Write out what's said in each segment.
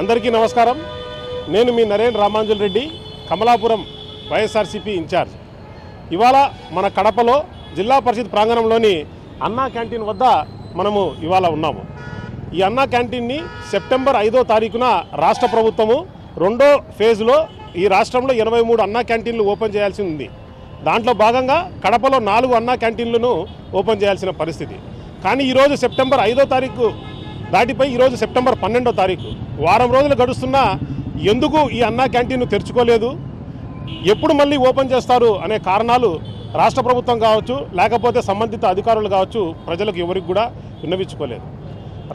అందరికీ నమస్కారం. నేను మీ నరేంద్ర రామాంజుల్ రెడ్డి కమలాపురం వైఎస్ఆర్సీపీ ఇన్ఛార్జ్. ఇవాళ మన కడపలో జిల్లా పరిషత్ ప్రాంగణంలోని అన్నా క్యాంటీన్ వద్ద మనము ఇవాళ ఉన్నాము. ఈ అన్నా క్యాంటీన్ని సెప్టెంబర్ ఐదో తారీఖున రాష్ట్ర ప్రభుత్వము రెండో ఫేజ్లో ఈ రాష్ట్రంలో ఎనభై మూడు అన్నా క్యాంటీన్లు ఓపెన్ చేయాల్సి ఉంది. దాంట్లో భాగంగా కడపలో నాలుగు అన్నా క్యాంటీన్లను ఓపెన్ చేయాల్సిన పరిస్థితి. కానీ ఈరోజు సెప్టెంబర్ ఐదో తారీఖు దాటిపై ఈరోజు సెప్టెంబర్ పన్నెండో తారీఖు. వారం రోజులు గడుస్తున్నా ఎందుకు ఈ అన్నా క్యాంటీన్ తెరుచుకోలేదు? ఎప్పుడు మళ్ళీ ఓపెన్ చేస్తారు అనే కారణాలు రాష్ట్ర ప్రభుత్వం కావచ్చు లేకపోతే సంబంధిత అధికారులు కావచ్చు ప్రజలకు ఎవరికి కూడా విన్నవించుకోలేదు.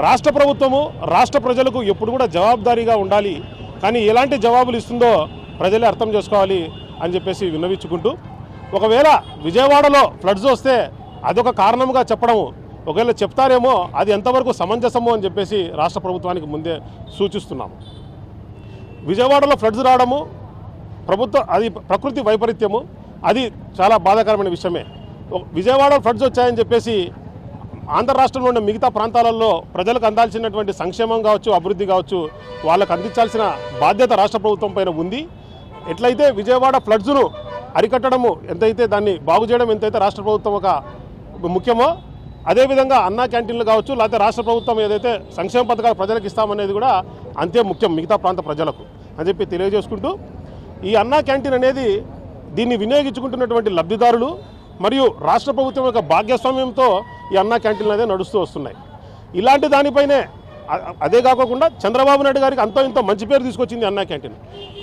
రాష్ట్ర ప్రభుత్వము రాష్ట్ర ప్రజలకు ఎప్పుడు కూడా జవాబుదారీగా ఉండాలి. కానీ ఎలాంటి జవాబులు ఇస్తుందో ప్రజలే అర్థం చేసుకోవాలి అని చెప్పేసి విన్నవించుకుంటూ ఒకవేళ విజయవాడలో ఫ్లడ్స్ వస్తే అదొక కారణంగా చెప్పడము ఒకవేళ చెప్తారేమో అది ఎంతవరకు సమంజసము అని చెప్పేసి రాష్ట్ర ప్రభుత్వానికి ముందే సూచిస్తున్నాము. విజయవాడలో ఫ్లడ్స్ రావడము ప్రభుత్వ అది ప్రకృతి వైపరీత్యము అది చాలా బాధాకరమైన విషయమే. విజయవాడలో ఫ్లడ్స్ వచ్చాయని చెప్పేసి ఆంధ్ర రాష్ట్రంలో ఉన్న మిగతా ప్రాంతాలలో ప్రజలకు అందాల్సినటువంటి సంక్షేమం కావచ్చు అభివృద్ధి కావచ్చు వాళ్ళకు అందించాల్సిన బాధ్యత రాష్ట్ర ప్రభుత్వం పైన ఉంది. ఎట్లయితే విజయవాడ ఫ్లడ్స్ను అరికట్టడము ఎంతైతే దాన్ని బాగు చేయడం ఎంతైతే రాష్ట్ర ప్రభుత్వం ఒక ముఖ్యమో అదేవిధంగా అన్నా క్యాంటీన్లు కావచ్చు లేకపోతే రాష్ట్ర ప్రభుత్వం ఏదైతే సంక్షేమ పథకాలు ప్రజలకు ఇస్తామనేది కూడా అంతే ముఖ్యం మిగతా ప్రాంత ప్రజలకు అని చెప్పి తెలియజేసుకుంటూ ఈ అన్నా క్యాంటీన్ అనేది దీన్ని వినియోగించుకుంటున్నటువంటి లబ్ధిదారులు మరియు రాష్ట్ర ప్రభుత్వం యొక్క భాగ్యస్వామ్యంతో ఈ అన్నా క్యాంటీన్లు అనేది నడుస్తూ వస్తున్నాయి. ఇలాంటి దానిపైనే అదే కాకుండా చంద్రబాబు నాయుడు గారికి అంతో ఇంతో మంచి పేరు తీసుకొచ్చింది అన్నా క్యాంటీన్.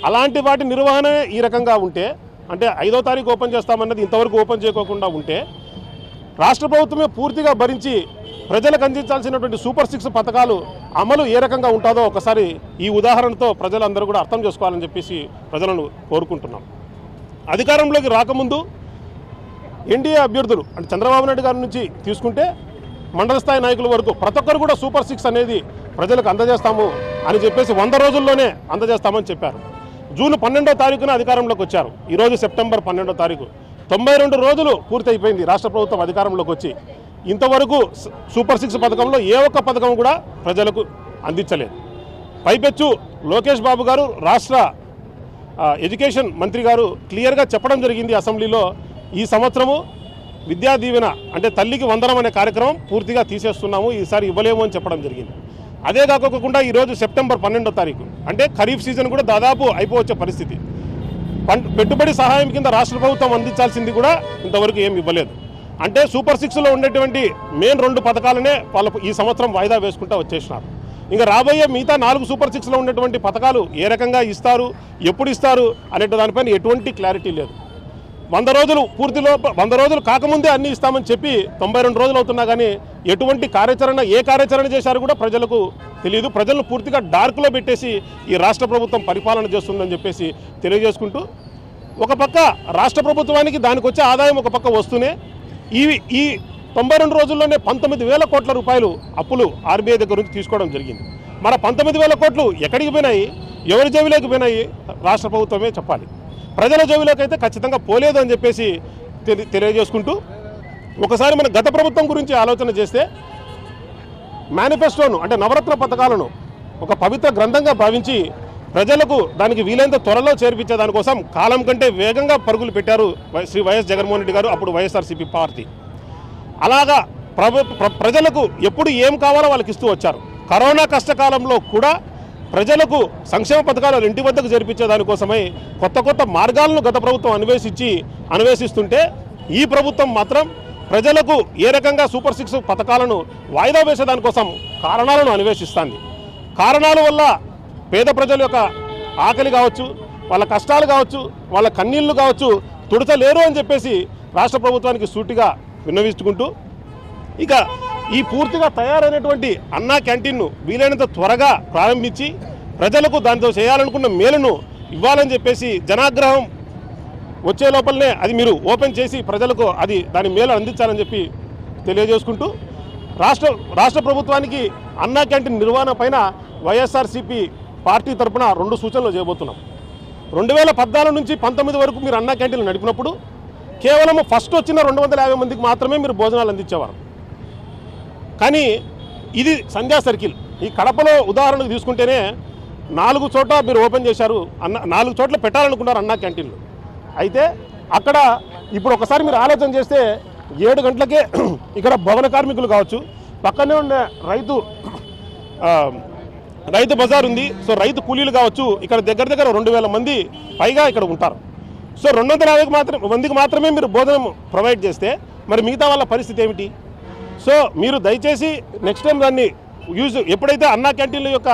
అలాంటి వాటి నిర్వహణ ఈ రకంగా ఉంటే అంటే ఐదో తారీఖు ఓపెన్ చేస్తామన్నది ఇంతవరకు ఓపెన్ చేయకోకుండా ఉంటే రాష్ట్ర ప్రభుత్వమే పూర్తిగా భరించి ప్రజలకు అందించాల్సినటువంటి సూపర్ సిక్స్ పథకాలు అమలు ఏ రకంగా ఉంటుందో ఒకసారి ఈ ఉదాహరణతో ప్రజలందరూ కూడా అర్థం చేసుకోవాలని చెప్పేసి ప్రజలను కోరుకుంటున్నాం. అధికారంలోకి రాకముందు ఎన్డీఏ అభ్యర్థులు అంటే చంద్రబాబు నాయుడు గారి నుంచి తీసుకుంటే మండల స్థాయి నాయకుల వరకు ప్రతి ఒక్కరు కూడా సూపర్ సిక్స్ అనేది ప్రజలకు అందజేస్తాము అని చెప్పేసి వంద రోజుల్లోనే అందజేస్తామని చెప్పారు. జూన్ పన్నెండో తారీఖున అధికారంలోకి వచ్చారు. ఈరోజు సెప్టెంబర్ పన్నెండో తారీఖు. తొంభై రెండు రోజులు పూర్తయిపోయింది. రాష్ట్ర ప్రభుత్వం అధికారంలోకి వచ్చి ఇంతవరకు సూపర్ సిక్స్ పథకంలో ఏ ఒక్క పథకం కూడా ప్రజలకు అందించలేదు. పైపెచ్చు లోకేష్ బాబు గారు రాష్ట్ర ఎడ్యుకేషన్ మంత్రి గారు క్లియర్గా చెప్పడం జరిగింది అసెంబ్లీలో. ఈ సంవత్సరము విద్యా దీవెన అంటే తల్లికి వందనం అనే కార్యక్రమం పూర్తిగా తీసేస్తున్నాము ఈసారి ఇవ్వలేము అని చెప్పడం జరిగింది. అదే కాకోకుండా ఈరోజు సెప్టెంబర్ పన్నెండో తారీఖు అంటే ఖరీఫ్ సీజన్ కూడా దాదాపు అయిపోవచ్చే పరిస్థితి. పెట్టుబడి సహాయం కింద రాష్ట్ర ప్రభుత్వం అందించాల్సింది కూడా ఇంతవరకు ఏమి ఇవ్వలేదు. అంటే సూపర్ సిక్స్లో ఉండేటువంటి మెయిన్ రెండు పథకాలనే వాళ్ళ ఈ సంవత్సరం వాయిదా వేసుకుంటూ వచ్చేసినారు. ఇంకా రాబోయే మిగతా నాలుగు సూపర్ సిక్స్లో ఉన్నటువంటి పథకాలు ఏ రకంగా ఇస్తారు ఎప్పుడు ఇస్తారు అనే దానిపైన ఎటువంటి క్లారిటీ లేదు. వంద రోజులు పూర్తిలో వంద రోజులు కాకముందే అన్ని ఇస్తామని చెప్పి తొంభై రెండు రోజులు అవుతున్నా కానీ ఎటువంటి కార్యాచరణ ఏ కార్యాచరణ చేశారు కూడా ప్రజలకు తెలియదు. ప్రజలను పూర్తిగా డార్క్లో పెట్టేసి ఈ రాష్ట్ర ప్రభుత్వం పరిపాలన చేస్తుందని చెప్పేసి తెలియజేసుకుంటూ ఒక పక్క రాష్ట్ర ప్రభుత్వానికి దానికి వచ్చే ఆదాయం ఒక పక్క వస్తూనే ఈ ఈ తొంభై రెండు రోజుల్లోనే పంతొమ్మిది వేల కోట్ల రూపాయలు అప్పులు ఆర్బీఐ దగ్గర నుంచి తీసుకోవడం జరిగింది. మన పంతొమ్మిది వేల కోట్లు ఎక్కడికి పోయినాయి? ఎవరి జేబులోకి పోయినాయి? రాష్ట్ర ప్రభుత్వమే చెప్పాలి. ప్రజల జేబులోకి అయితే ఖచ్చితంగా పోలేదు అని చెప్పేసి తెలియజేసుకుంటూ ఒకసారి మన గత ప్రభుత్వం గురించి ఆలోచన చేస్తే మేనిఫెస్టోను అంటే నవరత్న పథకాలను ఒక పవిత్ర గ్రంథంగా భావించి ప్రజలకు దానికి వీలైనంత త్వరలో చేర్పించే దానికోసం కాలం కంటే వేగంగా పరుగులు పెట్టారు వై- శ్రీ వైఎస్ జగన్మోహన్ రెడ్డి గారు అప్పుడు వైఎస్ఆర్సీపీ పార్టీ. అలాగా ప్రజలకు ఎప్పుడు ఏం కావాలో వాళ్ళకి ఇస్తూ వచ్చారు. కరోనా కష్టకాలంలో కూడా ప్రజలకు సంక్షేమ పథకాలు ఇంటి వద్దకు జరిపించే దానికోసమై కొత్త కొత్త మార్గాలను గత ప్రభుత్వం అన్వేషించి అన్వేషిస్తుంటే ఈ ప్రభుత్వం మాత్రం ప్రజలకు ఏ రకంగా సూపర్ సిక్స్ పథకాలను వాయిదా వేసేదానికోసం కారణాలను అన్వేషిస్తుంది. కారణాల వల్ల పేద ప్రజల యొక్క ఆకలి కావచ్చు వాళ్ళ కష్టాలు కావచ్చు వాళ్ళ కన్నీళ్ళు కావచ్చు తుడతలేరు అని చెప్పేసి రాష్ట్ర ప్రభుత్వానికి సూటిగా విన్నవించుకుంటూ ఇక ఈ పూర్తిగా తయారైనటువంటి అన్నా క్యాంటీన్ను వీలైనంత త్వరగా ప్రారంభించి ప్రజలకు దాంతో చేయాలనుకున్న మేలును ఇవ్వాలని చెప్పేసి జనాగ్రహం వచ్చే లోపలనే అది మీరు ఓపెన్ చేసి ప్రజలకు అది దాని మేలు అందించాలని చెప్పి తెలియజేసుకుంటూ రాష్ట్ర రాష్ట్ర ప్రభుత్వానికి అన్నా క్యాంటీన్ నిర్వహణ పైన వైఎస్ఆర్సీపీ పార్టీ తరఫున రెండు సూచనలు చేయబోతున్నాం. రెండు వేల పద్నాలుగు నుంచి పంతొమ్మిది వరకు మీరు అన్నా క్యాంటీన్లు నడిపినప్పుడు కేవలం ఫస్ట్ వచ్చిన రెండు వందల యాభై మందికి మాత్రమే మీరు భోజనాలు అందించేవారు. కానీ ఇది సంధ్యా సర్కిల్. ఈ కడపలో ఉదాహరణకు తీసుకుంటేనే నాలుగు చోట్ల మీరు ఓపెన్ చేశారు అన్న నాలుగు చోట్ల పెట్టాలనుకున్నారు అన్నా క్యాంటీన్లు. అయితే అక్కడ ఇప్పుడు ఒకసారి మీరు ఆలోచన చేస్తే ఏడు గంటలకే ఇక్కడ భవన కార్మికులు కావచ్చు పక్కనే ఉండే రైతు రైతు బజార్ ఉంది. సో రైతు కూలీలు కావచ్చు ఇక్కడ దగ్గర దగ్గర రెండు వేల మంది పైగా ఇక్కడ ఉంటారు. సో రెండు వందల యాభైకి మాత్రం మందికి మాత్రమే మీరు భోజనం ప్రొవైడ్ చేస్తే మరి మిగతా వాళ్ళ పరిస్థితి ఏమిటి? సో మీరు దయచేసి నెక్స్ట్ టైం దాన్ని యూజ్ ఎప్పుడైతే అన్నా క్యాంటీన్ల యొక్క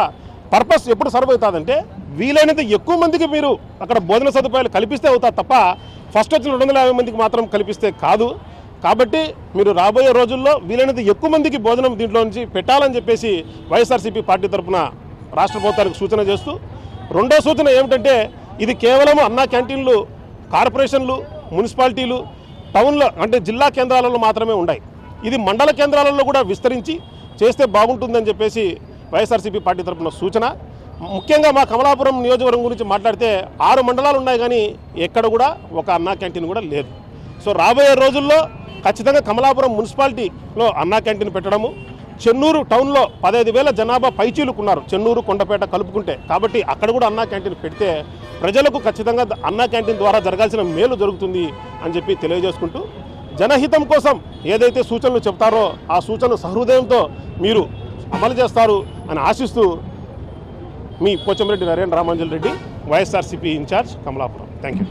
పర్పస్ ఎప్పుడు సర్వ్ అవుతుందంటే వీలైనంత ఎక్కువ మందికి మీరు అక్కడ భోజన సదుపాయాలు కల్పిస్తే అవుతారు తప్ప ఫస్ట్ వచ్చిన రెండు వందల యాభై మందికి మాత్రం కల్పిస్తే కాదు. కాబట్టి మీరు రాబోయే రోజుల్లో వీలైనంత ఎక్కువ మందికి భోజనం దీంట్లో నుంచి పెట్టాలని చెప్పేసి వైఎస్ఆర్సీపీ పార్టీ తరఫున రాష్ట్ర ప్రభుత్వానికి సూచన చేస్తూ రెండో సూచన ఏమిటంటే ఇది కేవలం అన్నా క్యాంటీన్లు కార్పొరేషన్లు మున్సిపాలిటీలు టౌన్లో అంటే జిల్లా కేంద్రాలలో మాత్రమే ఉన్నాయి ఇది మండల కేంద్రాలలో కూడా విస్తరించి చేస్తే బాగుంటుందని చెప్పేసి వైఎస్ఆర్సీపీ పార్టీ తరఫున సూచన. ముఖ్యంగా మా కమలాపురం నియోజకవర్గం గురించి మాట్లాడితే ఆరు మండలాలు ఉన్నాయి కానీ ఎక్కడ కూడా ఒక అన్నా క్యాంటీన్ కూడా లేదు. సో రాబోయే రోజుల్లో ఖచ్చితంగా కమలాపురం మున్సిపాలిటీలో అన్నా క్యాంటీన్ పెట్టడము చెన్నూరు టౌన్లో పదహైదు వేల జనాభా పైచీలుకున్నారు చెన్నూరు కొండపేట కలుపుకుంటే. కాబట్టి అక్కడ కూడా అన్నా క్యాంటీన్ పెడితే ప్రజలకు ఖచ్చితంగా అన్నా క్యాంటీన్ ద్వారా జరగాల్సిన మేలు జరుగుతుంది అని చెప్పి తెలియజేసుకుంటూ జనహితం కోసం ఏదైతే సూచనలు చెప్తారో ఆ సూచనలు సహృదయంతో మీరు అమలు చేస్తారు అని ఆశిస్తూ మీ Pochamreddy Narendra Ramanjul Reddy YSRCP incharge Kamalapuram. Thank you